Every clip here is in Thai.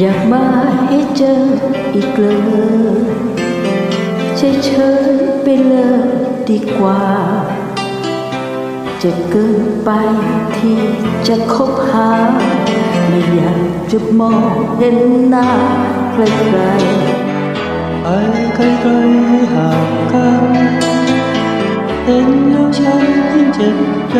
อยากมาให้เจออีกเลยเฉยๆไปเลยดีกว่า จะเกินไปที่จะคบหา ไม่อยากจะมองเห็นหน้าใครไปไกลๆห่างกันเห็นแล้วฉันยิ่งเจ็บใจ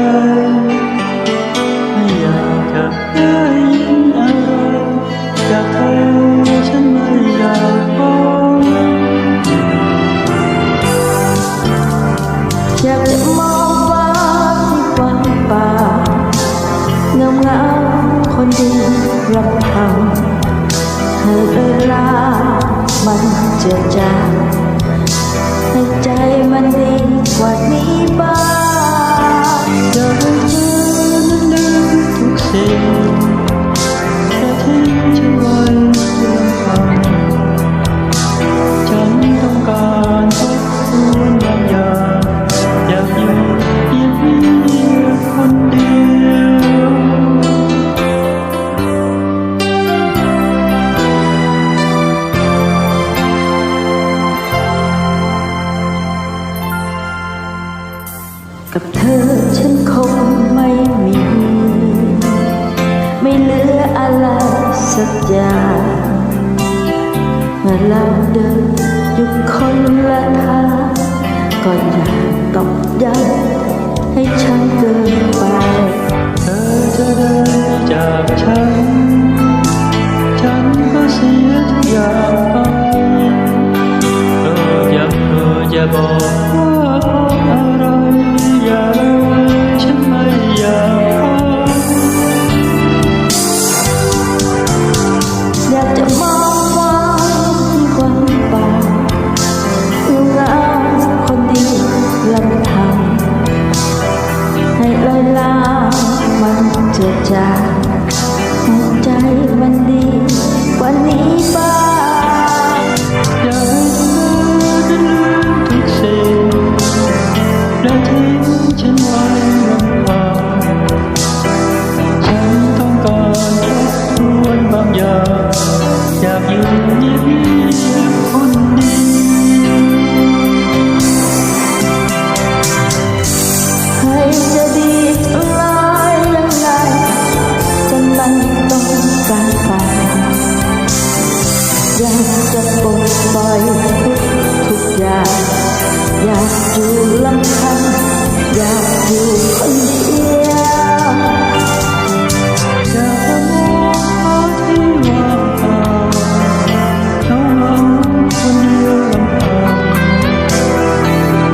เจือจางให้ใจมันดีกว่านี้บ้างเธอนั้นลืมทุกสิ่ง กับเธอฉันคงไม่มี ไม่เหลืออะไรสักอย่างเมื่อเราเดินอยู่คนละทางก็อยากตอกย้ำให้ฉันเกินไป เธอจะเดินจากฉัน ฉันก็เสียทุกอย่างไปโปรดอย่าโปรดอย่าบอก จากหัวใจมันดีวันนี้บ้างอยากให้เธอได้ลืมทุกสิ่งและทิ้งฉันไว้ลำพังฉันต้องการทบทวนบางอย่างอยากอยู่ ปล่อยทุกอย่าง อยากอยู่ลำพังอยากอยู่คนเดียวจะมองที่ว่าเขาลงคนเดียวลำพัง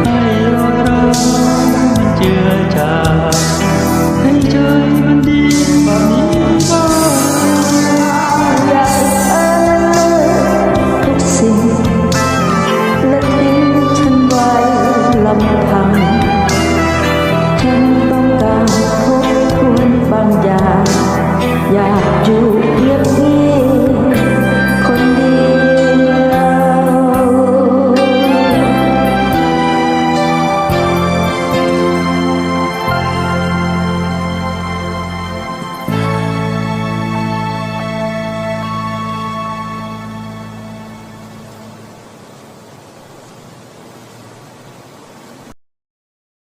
ให้เราเจือจาง